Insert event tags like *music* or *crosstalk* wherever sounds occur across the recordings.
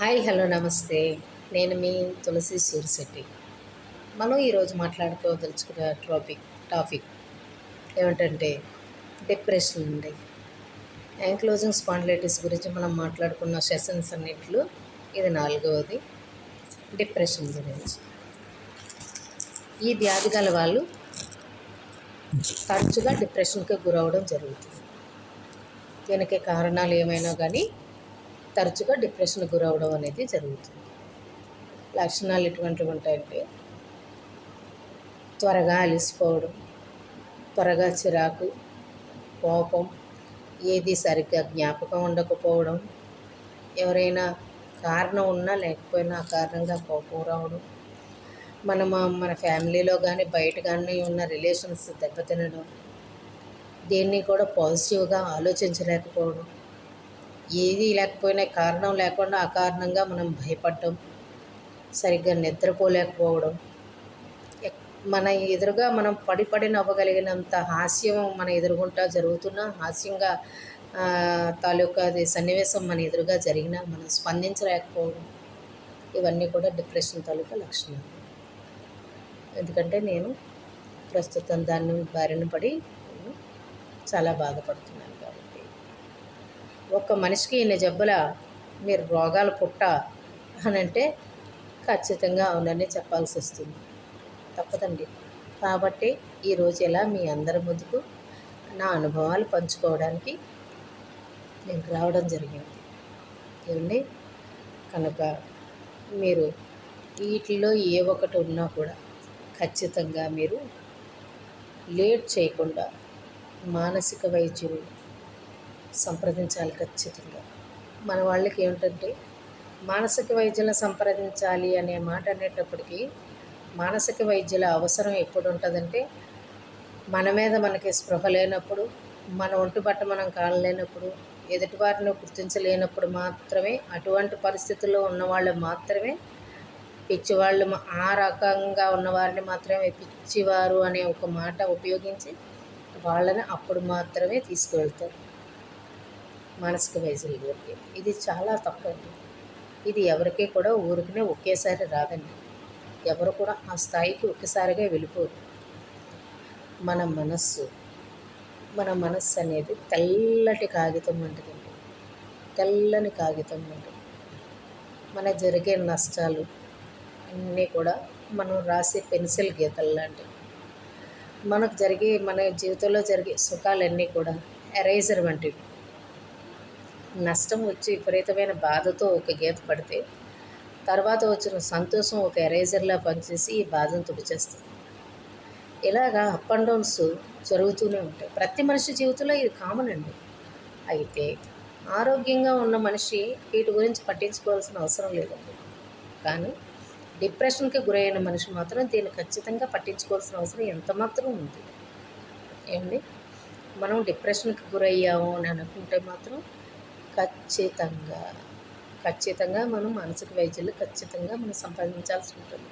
Hi hello నమస్తే. నేను మీ తులసి సూరిశెట్టి మనం ఈరోజు మాట్లాడుకోదలుచుకున్న టాపిక్ టాపిక్ ఏమిటంటే డిప్రెషన్ అండి. యాంక్లోజింగ్ స్పాండిలైటిస్ గురించి మనం మాట్లాడుకున్న సెషన్స్ అన్నింటిలో ఇది నాలుగవది డిప్రెషన్ గురించి. ఈ వ్యాధి గల వాళ్ళు తరచుగా డిప్రెషన్కి గురవడం జరుగుతుంది. దీనికి కారణాలు ఏమైనా కానీ తరచుగా డిప్రెషన్ గురవడం అనేది జరుగుతుంది. లక్షణాలు ఎటువంటివి ఉంటాయంటే త్వరగా అలసిపోవడం త్వరగా చిరాకు కోపం ఏది సరిగ్గా జ్ఞాపకం ఉండకపోవడం ఎవరైనా కారణం ఉన్నా లేకపోయినా ఆ కారణంగా కోపం రావడం మన మన ఫ్యామిలీలో కానీ బయట కానీ ఉన్న రిలేషన్స్ దెబ్బతినడం దేన్ని కూడా పాజిటివ్గా ఆలోచించలేకపోవడం ఏది లేకపోయినా కారణం లేకుండా అకారణంగా మనం భయపడటం సరిగ్గా నిద్రపోలేకపోవడం మన ఎదురుగా మనం పడిపడి నవ్వగలిగినంత హాస్యం మన ఎదురుగుంటా జరుగుతున్న హాస్యంగా తాలూకా అది సన్నివేశం మన ఎదురుగా జరిగినా మనం స్పందించలేకపోవడం ఇవన్నీ కూడా డిప్రెషన్ తాలూకా లక్షణాలు. ఎందుకంటే నేను ప్రస్తుతం దాన్ని బారిన పడి చాలా బాధపడుతున్నాను. ఒక్క మనిషికి ఇన్ని జబ్బుల మీరు రోగాలు పుట్ట అని అంటే ఖచ్చితంగా అవునని చెప్పాల్సి వస్తుంది. తప్పదండి. కాబట్టి ఈరోజు ఇలా మీ అందరి ముందుకు నా అనుభవాలు పంచుకోవడానికి నేను రావడం జరిగింది. ఏమండి? కనుక మీరు వీటిలో ఏ ఒకటి ఉన్నా కూడా ఖచ్చితంగా మీరు లేట్ చేయకుండా మానసిక వైద్యులు సంప్రదించాలి ఖచ్చితంగా. మన వాళ్ళకి ఏమిటంటే మానసిక వైద్యులను సంప్రదించాలి అనే మాట అనేటప్పటికీ మానసిక వైద్యుల అవసరం ఎప్పుడు ఉంటుందంటే మన మీద మనకి స్పృహ లేనప్పుడు మన ఒంటి బట్ట మనం కాలలేనప్పుడు ఎదుటివారిని గుర్తించలేనప్పుడు మాత్రమే అటువంటి పరిస్థితుల్లో ఉన్నవాళ్ళు మాత్రమే పిచ్చివాళ్ళు ఆ రకంగా ఉన్నవారిని మాత్రమే పిచ్చివారు అనే ఒక మాట ఉపయోగించి వాళ్ళని అప్పుడు మాత్రమే తీసుకువెళ్తారు. మానసిక వైద్యుల ఇది చాలా తప్పండి. ఇది ఎవరికి కూడా ఊరికనే ఒకేసారి రాదండి. ఎవరు కూడా ఆ స్థాయికి ఒకసారిగా వెళ్ళిపోరు. మన మనస్సు మన మనస్సు అనేది తెల్లటి కాగితం వంటిదండి తెల్లని కాగితం వంటిది మన జరిగే నష్టాలు అన్నీ కూడా మనం రాసే పెన్సిల్ గీతలు లాంటివి. మనకు జరిగే మన జీవితంలో జరిగే సుఖాలన్నీ కూడా ఎరేజర్ వంటివి. నష్టం వచ్చి విపరీతమైన బాధతో ఒక గీత పడితే తర్వాత వచ్చిన సంతోషం ఒక ఎరేజర్లా పనిచేసి ఈ బాధను తుడిచేస్తుంది. ఇలాగా అప్ అండ్ డౌన్స్ జరుగుతూనే ఉంటాయి. ప్రతి మనిషి జీవితంలో ఇది కామన్ అండి. అయితే ఆరోగ్యంగా ఉన్న మనిషి వీటి గురించి పట్టించుకోవాల్సిన అవసరం లేదండి కానీ డిప్రెషన్కి గురైన మనిషి మాత్రం దీన్ని ఖచ్చితంగా పట్టించుకోవాల్సిన అవసరం ఎంత మాత్రం ఉంది. ఏమండి? మనం డిప్రెషన్కి గురయ్యాము అని అనుకుంటే మాత్రం ఖచ్చితంగా. ఖచ్చితంగా మనం మానసిక వైద్యులు ఖచ్చితంగా మనం సంపాదించాల్సి ఉంటుంది.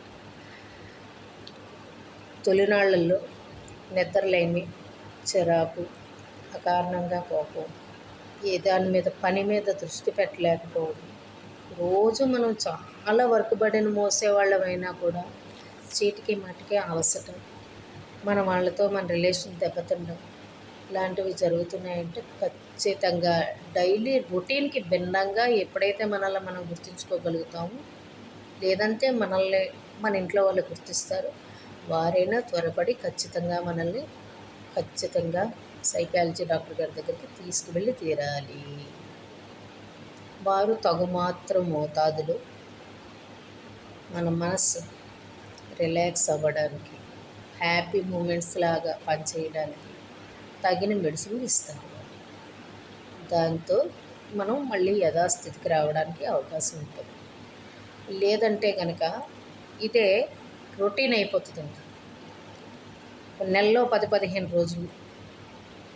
తొలినాళ్ళల్లో నిద్రలేమి చిరాకు అకారణంగా కోపం ఏ దాని మీద పని మీద దృష్టి పెట్టలేకపోవడం. రోజు మనం చాలా వర్క్ బడిని మోసేవాళ్ళమైనా కూడా చీటికి మాటికి అలసటం మన వాళ్ళతో మన రిలేషన్ దెబ్బతిండడం ఇలాంటివి జరుగుతున్నాయంటే ఖచ్చితంగా డైలీ రొటీన్కి భిన్నంగా ఎప్పుడైతే మనల్ని మనం గుర్తించుకోగలుగుతామో లేదంటే మనల్ని మన ఇంట్లో వాళ్ళు గుర్తిస్తారు వారైనా త్వరపడి ఖచ్చితంగా మనల్ని ఖచ్చితంగా సైకాలజీ డాక్టర్ గారి దగ్గరికి తీసుకువెళ్ళి తీరాలి. వారు తగుమాత్రం మోతాదులో మన మనసు రిలాక్స్ అవ్వడానికి హ్యాపీ మూమెంట్స్ లాగా పనిచేయడానికి తగిన మెడిసిన్ ఇస్తారు దాంతో మనం మళ్ళీ యథాస్థితికి రావడానికి అవకాశం ఉంటుంది. లేదంటే కనుక ఇదే రొటీన్ అయిపోతుంది నెలలో పది పదిహేను రోజులు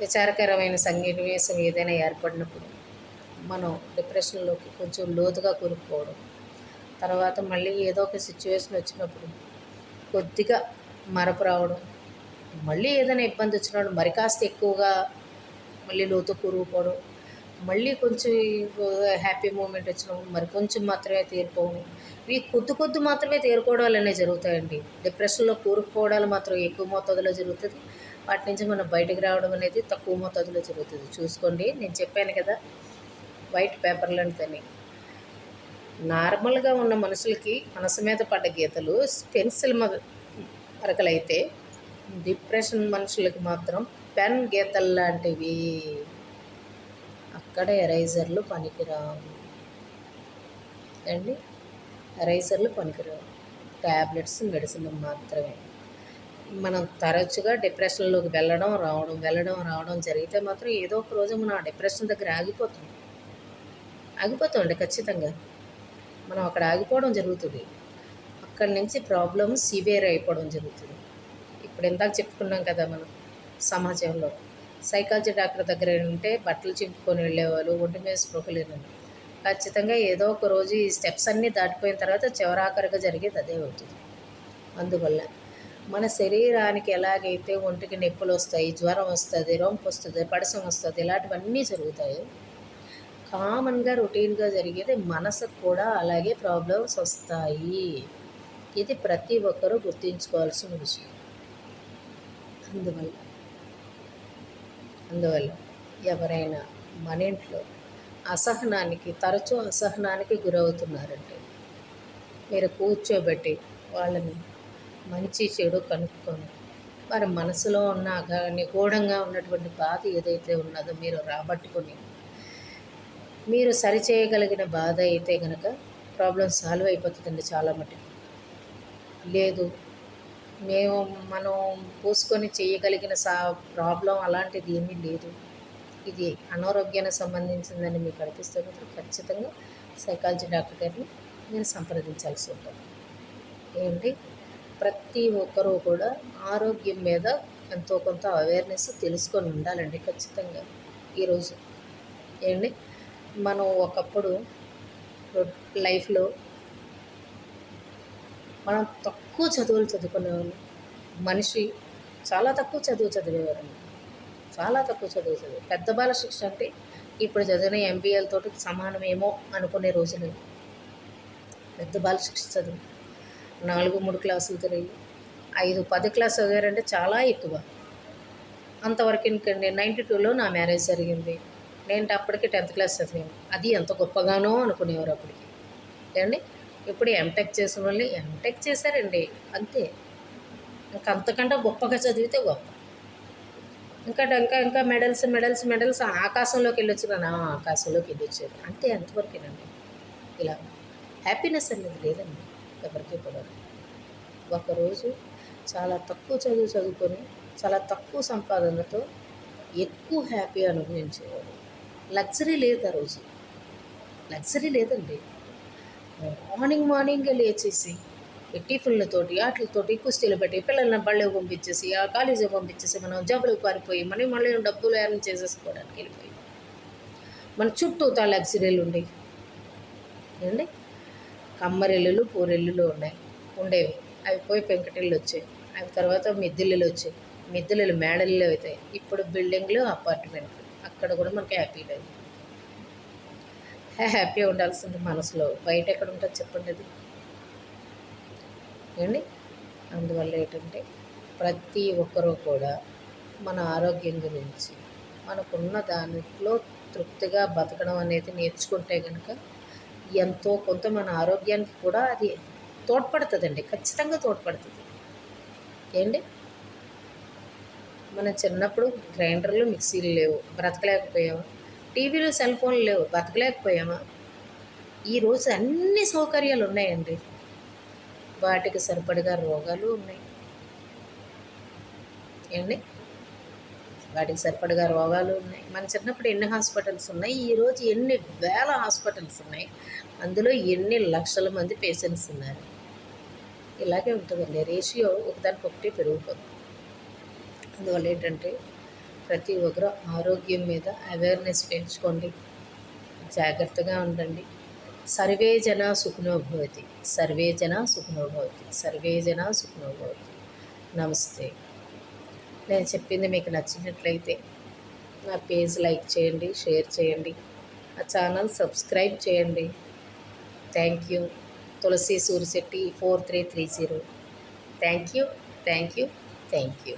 విచారకరమైన సన్నివేశం ఏదైనా ఏర్పడినప్పుడు మనం డిప్రెషన్లోకి కొంచెం లోతుగా కూరుకుపోవడం తర్వాత మళ్ళీ ఏదో ఒక సిచ్యువేషన్ వచ్చినప్పుడు కొద్దిగా మరపు రావడం మళ్ళీ ఏదైనా ఇబ్బంది వచ్చినప్పుడు మరి కాస్త ఎక్కువగా మళ్ళీ లోతు కూరుకుపోవడం మళ్ళీ కొంచెం హ్యాపీ మూమెంట్ వచ్చినప్పుడు మరి కొంచెం మాత్రమే తీరుకోవడం ఇవి కొద్ది కొద్ది మాత్రమే తేరుకోవడాలు అనేవి జరుగుతాయండి. డిప్రెషన్లో కూరుకుపోవడాలు మాత్రం ఎక్కువ మోతాదులో జరుగుతుంది. వాటి నుంచి మనం బయటకు రావడం అనేది తక్కువ మోతాదులో జరుగుతుంది. చూసుకోండి నేను చెప్పాను కదా వైట్ పేపర్లు అంటేనే నార్మల్గా ఉన్న మనుషులకి మనసు మీద పడ్డ గీతలు పెన్సిల్ మరకలైతే డిప్రెషన్ మనుషులకి మాత్రం పెన్ గీతలు లాంటివి. అక్కడ ఎరైజర్లు పనికిరావు. అండి ఎరైజర్లు పనికిరావు. ట్యాబ్లెట్స్ మెడిసిన్ మాత్రమే. మనం తరచుగా డిప్రెషన్లోకి వెళ్ళడం రావడం వెళ్ళడం రావడం జరిగితే మాత్రం ఏదో ఒక రోజు మనం ఆ డిప్రెషన్ దగ్గర ఆగిపోతాం. ఆగిపోతామండి ఖచ్చితంగా. మనం అక్కడ ఆగిపోవడం జరుగుతుంది. అక్కడి నుంచి ప్రాబ్లమ్ సివియర్ అయిపోవడం జరుగుతుంది. ఇప్పుడు ఇందాక చెప్పుకున్నాం కదా మనం సమాజంలో. సైకాలజీ డాక్టర్ దగ్గర ఉంటే బట్టలు చింపుకొని వెళ్ళేవాళ్ళు ఒంటి మీద స్పృహలేను ఖచ్చితంగా ఏదో ఒక రోజు ఈ స్టెప్స్ అన్నీ దాటిపోయిన తర్వాత చివరాఖరిగా జరిగేది అదే అవుతుంది. అందువల్ల మన శరీరానికి ఎలాగైతే ఒంటికి నొప్పులు వస్తాయి జ్వరం వస్తుంది రొంపు వస్తుంది పడసం వస్తుంది ఇలాంటివన్నీ జరుగుతాయి కామన్గా రొటీన్గా జరిగేది మనసుకు కూడా అలాగే ప్రాబ్లమ్స్ వస్తాయి. ఇది ప్రతి ఒక్కరూ గుర్తుంచుకోవాల్సిన విషయం. అందువల్ల అందువల్ల ఎవరైనా మన ఇంట్లో అసహనానికి తరచూ అసహనానికి గురవుతున్నారంటే మీరు కూర్చోబెట్టి వాళ్ళని మంచి చెడు కనుక్కొని వారి మనసులో ఉన్న నిగూఢంగా ఉన్నటువంటి బాధ ఏదైతే ఉన్నదో మీరు రాబట్టుకొని మీరు సరిచేయగలిగిన బాధ అయితే కనుక ప్రాబ్లం సాల్వ్ అయిపోతుందండి చాలా మటుకు. లేదు మేము మనం పూసుకొని చేయగలిగిన సా ప్రాబ్లం అలాంటిది ఏమీ లేదు. ఇది అనారోగ్యానికి సంబంధించిందని మీకు అనిపిస్తే ఖచ్చితంగా సైకాలజీ డాక్టర్ గారిని నేను సంప్రదించాల్సి ఉంటుంది. ఏంటి ప్రతి ఒక్కరూ కూడా ఆరోగ్యం మీద ఎంతో కొంత అవేర్నెస్ తెలుసుకొని ఉండాలండి ఖచ్చితంగా ఈరోజు. ఏంటి మనం ఒకప్పుడు లైఫ్లో మనం తక్కువ చదువులు చదువుకునేవాళ్ళు. మనిషి చాలా తక్కువ చదువు చదివేవారండి చాలా తక్కువ చదువు చదివి పెద్ద బాల శిక్ష అంటే ఇప్పుడు చదివిన ఎంబీఏల తోటి సమానమేమో అనుకునే రోజులు పెద్ద బాల శిక్ష చదువు. నాలుగు మూడు క్లాసులు తిరిగి ఐదు పది క్లాస్ చదివారంటే చాలా ఎక్కువ. అంతవరకు ఇంకండి నైంటీ టూలో నా మ్యారేజ్ జరిగింది. నేను అప్పటికి టెన్త్ క్లాస్ చదివాను. అది ఎంత గొప్పగానో అనుకునేవారు అప్పటికి. ఏమండి? ఇప్పుడు ఎంటెక్ చేసిన వాళ్ళు ఎంటెక్ చేశారండి. అంతే. ఇంకా అంతకంటే గొప్పగా చదివితే గొప్ప. ఇంకా ఇంకా ఇంకా మెడల్స్ మెడల్స్ మెడల్స్ ఆకాశంలోకి వెళ్ళొచ్చు ఆకాశంలోకి వెళ్ళొచ్చారు. అంతే అంతవరకేనండి. ఇలా హ్యాపీనెస్ అనేది లేదండి. ఎవరికి కూడా. ఒకరోజు చాలా తక్కువ చదువు చదువుకొని చాలా తక్కువ సంపాదనతో ఎక్కువ హ్యాపీ అనుభవించేవాడు. లగ్జరీ లేదు ఆ రోజు. లగ్జరీ లేదండి. మార్నింగ్ మార్నింగ్ లేచేసి ఈ టిఫిన్లతోటి ఆటలతోటి కుస్తీలు పెట్టి పిల్లల్ని బళ్ళకి పంపించేసి ఆ కాలేజీకి పంపించేసి మనం జబ్బులకు పారిపోయి మళ్ళీ మళ్ళీ డబ్బులు ఎర్న్ చేసేసుకోవడానికి వెళ్ళిపోయి. మన చుట్టూ తా లగ్జరీలు ఉండేవి ఏండి కమ్మరిల్లులు పూరెల్లులు ఉన్నాయి. ఉండేవి. అవి పోయి పెంకటిల్లు వచ్చాయి. అవి తర్వాత మిద్దెలు వచ్చాయి. మిద్దెలు మేడల్లు అవుతాయి. ఇప్పుడు బిల్డింగ్లు అపార్ట్మెంట్లు. అక్కడ కూడా మనకి హ్యాపీ లేదు *laughs* హ్యాపీ ఉండాల్సింది మనసులో. బయట ఎక్కడ ఉంటుంది చెప్పండి అది. ఏండి అందువల్ల ఏంటంటే ప్రతి ఒక్కరూ కూడా మన ఆరోగ్యం గురించి మనకున్న దానిలో తృప్తిగా బతకడం అనేది నేర్చుకుంటే కనుక ఎంతో కొంత మన ఆరోగ్యానికి కూడా అది తోడ్పడుతుందండి. ఖచ్చితంగా తోడ్పడుతుంది. ఏంటి? మన చిన్నప్పుడు గ్రైండర్లు మిక్సీలు లేవు. బ్రతకలేకపోయాము? టీవీలు సెల్ ఫోన్లు లేవు బతకలేకపోయామా? ఈరోజు అన్ని సౌకర్యాలు ఉన్నాయండి. వాటికి సరిపడగా రోగాలు ఉన్నాయి. ఏమండి? వాటికి సరిపడగా రోగాలు ఉన్నాయి. మన చిన్నప్పుడు ఎన్ని హాస్పిటల్స్ ఉన్నాయి? ఈరోజు ఎన్ని వేల హాస్పిటల్స్ ఉన్నాయి? అందులో ఎన్ని లక్షల మంది పేషెంట్స్ ఉన్నారు? ఇలాగే ఉంటుందండి. రేషియో ఒకదానికొకటి పెరిగిపోతుంది. అందువల్ల ఏంటంటే ప్రతి ఒక్కరు ఆరోగ్యం మీద అవేర్నెస్ పెంచుకోండి. జాగ్రత్తగా ఉండండి. సర్వే జన సుఖనోభవతి సర్వే జన సుఖనోభవతి సర్వే జన సుఖనోభవతి నమస్తే. నేను చెప్పింది మీకు నచ్చినట్లయితే నా పేజ్ లైక్ చేయండి షేర్ చేయండి ఆ ఛానల్ సబ్స్క్రైబ్ చేయండి. Thank you. Tulasi Surisetti four three three zero. Thank you thank you thank you.